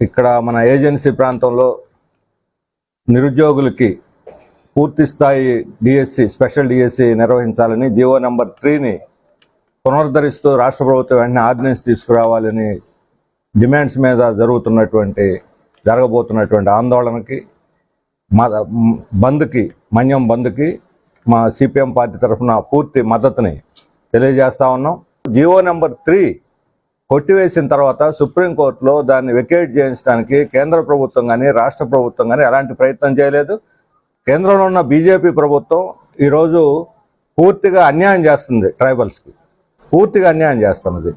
ఇక్కడ మన ఏజెన్సీ ప్రాంతంలో నిరుద్యోగులకి పూర్తి స్థాయి డిఎస్సి స్పెషల్ డిఎస్సి నిర్వహించాలని జియో నెంబర్ త్రీని పునరుద్ధరిస్తూ రాష్ట్ర ప్రభుత్వం వెంటనే ఆర్డినెన్స్ తీసుకురావాలని డిమాండ్స్ మీద జరుగుతున్నటువంటి జరగబోతున్నటువంటి ఆందోళనకి మా బంద్కి మన్యం బంద్కి మా సిపిఎం పార్టీ తరఫున పూర్తి మద్దతుని తెలియజేస్తా ఉన్నాం. జియో నెంబర్ త్రీ కొట్టివేసిన తర్వాత సుప్రీంకోర్టులో దాన్ని వెకేట్ చేయించడానికి కేంద్ర ప్రభుత్వం కానీ రాష్ట్ర ప్రభుత్వం కానీ ఎలాంటి ప్రయత్నం చేయలేదు. కేంద్రంలో ఉన్న బీజేపీ ప్రభుత్వం ఈరోజు పూర్తిగా అన్యాయం చేస్తుంది ట్రైబల్స్కి. పూర్తిగా అన్యాయం చేస్తున్నది.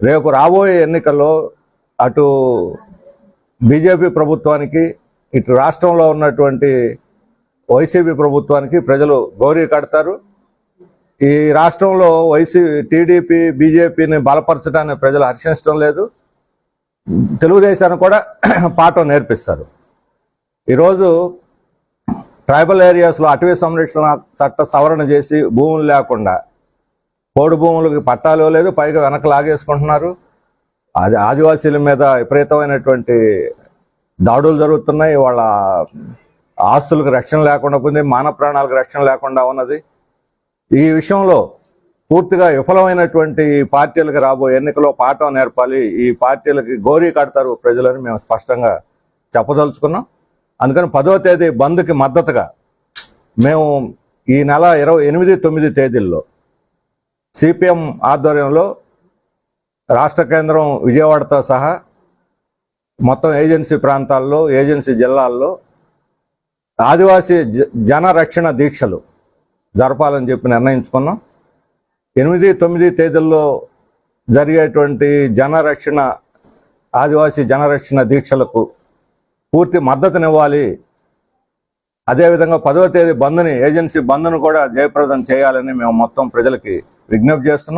రేపు రాబోయే ఎన్నికల్లో అటు బీజేపీ ప్రభుత్వానికి ఇటు రాష్ట్రంలో ఉన్నటువంటి వైసీపీ ప్రభుత్వానికి ప్రజలు గౌరీ కడతారు. ఈ రాష్ట్రంలో వైసీ టీడీపీ బీజేపీని బలపరచడాన్ని ప్రజలు హర్షించడం లేదు. తెలుగుదేశాన్ని కూడా పాఠం నేర్పిస్తారు. ఈరోజు ట్రైబల్ ఏరియాస్లో అటవీ సంరక్షణ చట్ట సవరణ చేసి భూములు లేకుండా పోడు భూములకి పట్టాలు లేదు పైగా వెనక లాగేసుకుంటున్నారు. అది ఆదివాసీల మీద విపరీతమైనటువంటి దాడులు జరుగుతున్నాయి. వాళ్ళ ఆస్తులకు రక్షణ లేకుండా పోయింది మాన ప్రాణాలకు రక్షణ లేకుండా ఉన్నది. ఈ విషయంలో పూర్తిగా విఫలమైనటువంటి పార్టీలకు రాబోయే ఎన్నికలో పాఠం నేర్పాలి. ఈ పార్టీలకి గోరీ కడతారు ప్రజలని మేము స్పష్టంగా చెప్పదలుచుకున్నాం. అందుకని పదో తేదీ బంద్కి మద్దతుగా మేము ఈ నెల ఇరవై ఎనిమిది తొమ్మిది తేదీల్లో సిపిఎం ఆధ్వర్యంలో రాష్ట్ర కేంద్రం విజయవాడతో సహా మొత్తం ఏజెన్సీ ప్రాంతాల్లో ఏజెన్సీ జిల్లాల్లో ఆదివాసీ జ- జన రక్షణ దీక్షలు జరపాలని చెప్పి నిర్ణయించుకున్నాం. ఎనిమిది తొమ్మిది తేదీల్లో జరిగేటువంటి జనరక్షణ ఆదివాసీ జనరక్షణ దీక్షలకు పూర్తి మద్దతునివ్వాలి. అదేవిధంగా పదవ తేదీ బంద్ని ఏజెన్సీ బంద్ను కూడా జయప్రదం చేయాలని మేము మొత్తం ప్రజలకి విజ్ఞప్తి చేస్తున్నాం.